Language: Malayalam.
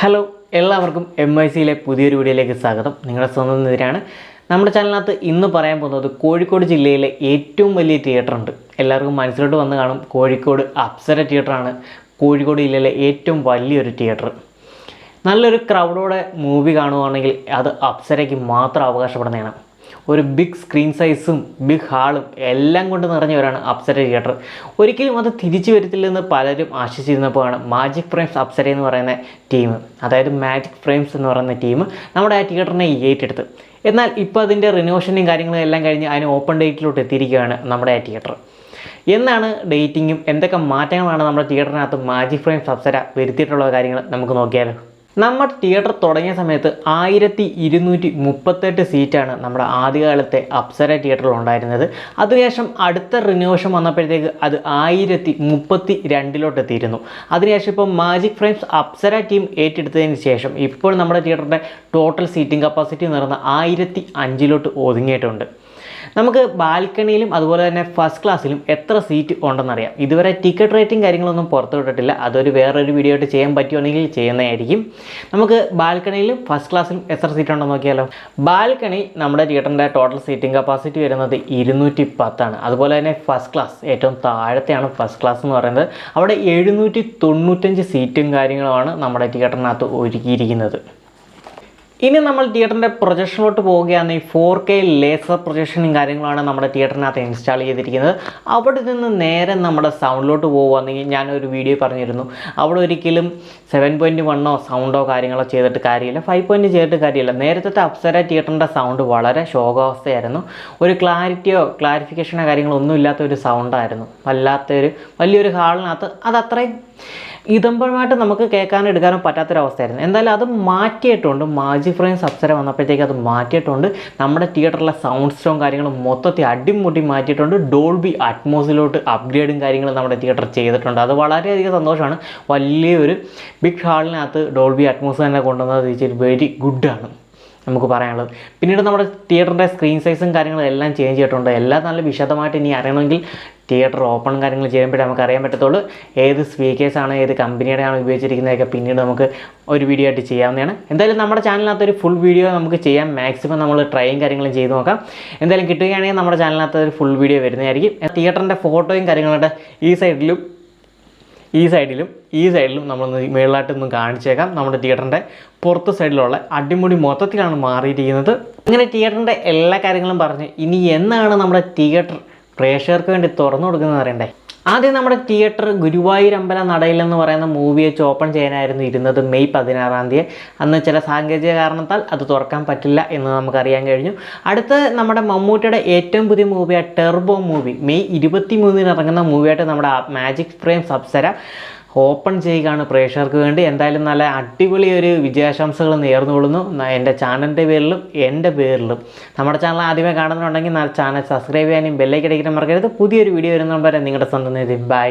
ഹലോ എല്ലാവർക്കും എം ഐ സിയിലെ പുതിയൊരു വീഡിയോയിലേക്ക് സ്വാഗതം. നിങ്ങളുടെ സ്വന്തം എതിരാണ് നമ്മുടെ ചാനലിനകത്ത് ഇന്ന് പറയാൻ പോകുന്നത് കോഴിക്കോട് ജില്ലയിലെ ഏറ്റവും വലിയ തിയേറ്റർ ഉണ്ട്. എല്ലാവർക്കും മനസ്സിലോട്ട് വന്ന് കാണും. കോഴിക്കോട് അപ്സര തിയേറ്ററാണ് കോഴിക്കോട് ജില്ലയിലെ ഏറ്റവും വലിയൊരു തിയേറ്റർ നല്ലൊരു ക്രൗഡോടെ മൂവി കാണുകയാണെങ്കിൽ അത് അപ്സരയ്ക്ക് മാത്രം അവകാശപ്പെടുന്നതാണ്. ഒരു ബിഗ് സ്ക്രീൻ സൈസും ബിഗ് ഹാളും എല്ലാം കൊണ്ട് നിറഞ്ഞവരാണ് അപ്സര തിയേറ്റർ ഒരിക്കലും അത് തിരിച്ചു വരത്തില്ലെന്ന് പലരും ആശിച്ചിരുന്നപ്പോഴാണ് മാജിക് ഫ്രെയിംസ് അപ്സര എന്ന് പറയുന്ന ടീം അതായത് മാജിക് ഫ്രെയിംസ് എന്ന് പറയുന്ന ടീം നമ്മുടെ ആ തിയേറ്ററിനെ ഏറ്റെടുത്ത്. എന്നാൽ ഇപ്പോൾ അതിന്റെ റിനോവേഷനും കാര്യങ്ങളും എല്ലാം കഴിഞ്ഞ് അതിന് ഓപ്പൺ ഡേറ്റിലോട്ട് എത്തിയിരിക്കുകയാണ് നമ്മുടെ ആ തിയേറ്റർ എന്നാണ് ഡേറ്റിങ്ങും എന്തൊക്കെ മാറ്റങ്ങളാണ് നമ്മുടെ തിയേറ്ററിനകത്ത് മാജിക് ഫ്രെയിംസ് അപ്സര വരുത്തിയിട്ടുള്ള കാര്യങ്ങൾ നമുക്ക് നോക്കിയാലോ? നമ്മുടെ തിയേറ്റർ തുടങ്ങിയ സമയത്ത് ആയിരത്തി ഇരുന്നൂറ്റി മുപ്പത്തെട്ട് സീറ്റാണ് നമ്മുടെ ആദ്യകാലത്തെ അപ്സര തിയേറ്ററിൽ ഉണ്ടായിരുന്നത്. അതിനുശേഷം അടുത്ത റിനോവേഷൻ വന്നപ്പോഴത്തേക്ക് അത് ആയിരത്തി മുപ്പത്തി രണ്ടിലോട്ട് എത്തിയിരുന്നു. അതിനുശേഷം ഇപ്പോൾ മാജിക് ഫ്രെയിംസ് അപ്സര ടീം ഏറ്റെടുത്തതിന് ശേഷം ഇപ്പോൾ നമ്മുടെ തിയേറ്ററിന്റെ ടോട്ടൽ സീറ്റിംഗ് കപ്പാസിറ്റി നിറഞ്ഞ ആയിരത്തി അഞ്ചിലോട്ട് ഒതുങ്ങിയിട്ടുണ്ട്. നമുക്ക് ബാൽക്കണിയിലും അതുപോലെ തന്നെ ഫസ്റ്റ് ക്ലാസ്സിലും എത്ര സീറ്റ് ഉണ്ടെന്നറിയാം. ഇതുവരെ ടിക്കറ്റ് റേറ്റിംഗ് കാര്യങ്ങളൊന്നും പുറത്തു വിട്ടിട്ടില്ല. അതൊരു വേറൊരു വീഡിയോ ആയിട്ട് ചെയ്യാൻ പറ്റുവാണെങ്കിൽ ചെയ്യുന്നതായിരിക്കും. നമുക്ക് ബാൽക്കണിയിലും ഫസ്റ്റ് ക്ലാസ്സിലും എത്ര സീറ്റ് ഉണ്ടെന്ന് നോക്കിയാലോ? ബാൽക്കണി നമ്മുടെ തിയേറ്ററിന്റെ ടോട്ടൽ സീറ്റിംഗ് കപ്പാസിറ്റി വരുന്നത് ഇരുന്നൂറ്റി പത്താണ് അതുപോലെ തന്നെ ഫസ്റ്റ് ക്ലാസ് ഏറ്റവും താഴത്തെയാണ് ഫസ്റ്റ് ക്ലാസ് എന്ന് പറയുന്നത്. അവിടെ എഴുന്നൂറ്റി തൊണ്ണൂറ്റഞ്ച് സീറ്റും കാര്യങ്ങളുമാണ് നമ്മുടെ തിയേറ്ററിനകത്ത് ഒരുക്കിയിരിക്കുന്നത്. ഇനി നമ്മൾ തിയേറ്ററിന്റെ പ്രൊജക്ഷനിലോട്ട് പോവുകയാണെങ്കിൽ ഫോർ കെ ലേസർ പ്രൊജക്ഷനും കാര്യങ്ങളാണ് നമ്മുടെ തിയേറ്ററിനകത്ത് ഇൻസ്റ്റാൾ ചെയ്തിരിക്കുന്നത്. അവിടെ നിന്ന് നേരെ നമ്മുടെ സൗണ്ടിലോട്ട് പോകുകയാണെങ്കിൽ ഞാനൊരു വീഡിയോ പറഞ്ഞിരുന്നു. അവിടെ ഒരിക്കലും സെവൻ പോയിന്റ് വണ്ണോ സൗണ്ടോ കാര്യങ്ങളോ ചെയ്തിട്ട് കാര്യമില്ല. ഫൈവ് പോയിന്റ് ചെയ്തിട്ട് കാര്യമില്ല. നേരത്തെ അപ്സര തിയേറ്ററിന്റെ സൗണ്ട് വളരെ ശോകാവസ്ഥയായിരുന്നു. ഒരു ക്ലാരിറ്റിയോ ക്ലാരിഫിക്കേഷനോ കാര്യങ്ങളോ ഒന്നും ഇല്ലാത്ത ഒരു സൗണ്ടായിരുന്നു വല്ലാത്തൊരു വലിയൊരു ഹാളിനകത്ത് അത് അത്രയും ഇതമ്പമായിട്ട് നമുക്ക് കേൾക്കാനും എടുക്കാനും പറ്റാത്തൊരവസ്ഥയായിരുന്നു. എന്തായാലും അത് മാറ്റിയിട്ടുണ്ട്. മാജി ഫ്രെയിം അപ്സര വന്നപ്പോഴത്തേക്ക് അത് മാറ്റിയിട്ടുണ്ട്. നമ്മുടെ തിയേറ്ററിലെ സൗണ്ട് സ്റ്റോം കാര്യങ്ങളും മൊത്തത്തിൽ അടിമുടി മാറ്റിയിട്ടുണ്ട്. ഡോൾബി അറ്റ്മോസിലോട്ട് അപ്ഗ്രേഡും കാര്യങ്ങളും നമ്മുടെ തിയേറ്റർ ചെയ്തിട്ടുണ്ട്. അത് വളരെയധികം സന്തോഷമാണ്. വലിയൊരു ബിഗ് ഹാളിനകത്ത് ഡോൾബി അറ്റ്മോസ് തന്നെ കൊണ്ടുവന്നത് ഇച്ചിരി വെരി ഗുഡാണ് നമുക്ക് പറയാനുള്ളത്. പിന്നീട് നമ്മുടെ തിയേറ്ററിന്റെ സ്ക്രീൻ സൈസും കാര്യങ്ങളും എല്ലാം ചേഞ്ച് ചെയ്തിട്ടുണ്ട്. എല്ലാം നല്ല വിശദമായിട്ട് ഇനി അറിയണമെങ്കിൽ തിയേറ്റർ ഓപ്പൺ കാര്യങ്ങൾ ചെയ്യുമ്പോഴേ നമുക്ക് അറിയാൻ പറ്റത്തുള്ളൂ ഏത് സ്പീക്കേഴ്സാണ് ഏത് കമ്പനിയുടെയാണ് ഉപയോഗിച്ചിരിക്കുന്നതൊക്കെ പിന്നീട് നമുക്ക് ഒരു വീഡിയോ ആയിട്ട് ചെയ്യാവുന്നതാണ്. എന്തായാലും നമ്മുടെ ചാനലിനകത്ത് ഒരു ഫുൾ വീഡിയോ നമുക്ക് ചെയ്യാം. മാക്സിമം നമ്മൾ ട്രൈയും കാര്യങ്ങളും ചെയ്ത് നോക്കാം. എന്തായാലും കിട്ടുകയാണെങ്കിൽ നമ്മുടെ ചാനലിനകത്ത് ഒരു ഫുൾ വീഡിയോ വരുന്നതായിരിക്കും. തിയേറ്ററിന്റെ ഫോട്ടോയും കാര്യങ്ങളുടെ ഈ സൈഡിലും ഈ സൈഡിലും ഈ സൈഡിലും നമ്മളൊന്ന് മേളിലായിട്ടൊന്ന് കാണിച്ചേക്കാം. നമ്മുടെ തിയേറ്ററിന്റെ പുറത്ത് സൈഡിലുള്ള അടിമുടി മൊത്തത്തിലാണ് മാറിയിരിക്കുന്നത്. അങ്ങനെ തിയേറ്ററിന്റെ എല്ലാ കാര്യങ്ങളും പറഞ്ഞ് ഇനി എന്നാണ് നമ്മുടെ തിയേറ്റർ പ്രേക്ഷകർക്ക് വേണ്ടി തുറന്നു കൊടുക്കുന്നത് അറിയണ്ടേ ആദ്യം നമ്മുടെ തിയേറ്റർ ഗുരുവായൂർ അമ്പല നടയിൽ എന്ന് പറയുന്ന മൂവി വെച്ച് ഓപ്പൺ ചെയ്യാനായിരുന്നു ഇരുന്നത് മെയ് പതിനാറാം തീയതി. അന്ന് ചില സാങ്കേതിക കാരണത്താൽ അത് തുറക്കാൻ പറ്റില്ല എന്ന് നമുക്കറിയാൻ കഴിഞ്ഞു. അടുത്ത നമ്മുടെ മമ്മൂട്ടിയുടെ ഏറ്റവും പുതിയ മൂവിയായ ടെർബോ മൂവി മെയ് ഇരുപത്തി മൂന്നിന് ഇറങ്ങുന്ന മൂവിയായിട്ട് നമ്മുടെ മാജിക് ഫ്രെയിം അപ്സര ഓപ്പൺ ചെയ്യുകയാണ് പ്രേക്ഷകർക്ക് വേണ്ടി. എന്തായാലും നല്ല അടിപൊളി ഒരു വിജയാശംസകൾ നേർന്നുകൊള്ളുന്നു. എന്റെ ചാനലിന്റെ പേരിലും എന്റെ പേരിലും. നമ്മുടെ ചാനൽ ആദ്യമേ കാണുന്നുണ്ടെങ്കിൽ ചാനൽ സബ്സ്ക്രൈബ് ചെയ്യാനും ബെല്ലൈക്കടിക്കാനും മറക്കരുത്. പുതിയൊരു വീഡിയോ വരുന്നവരെ നിങ്ങളുടെ സ്വന്തം ബൈ.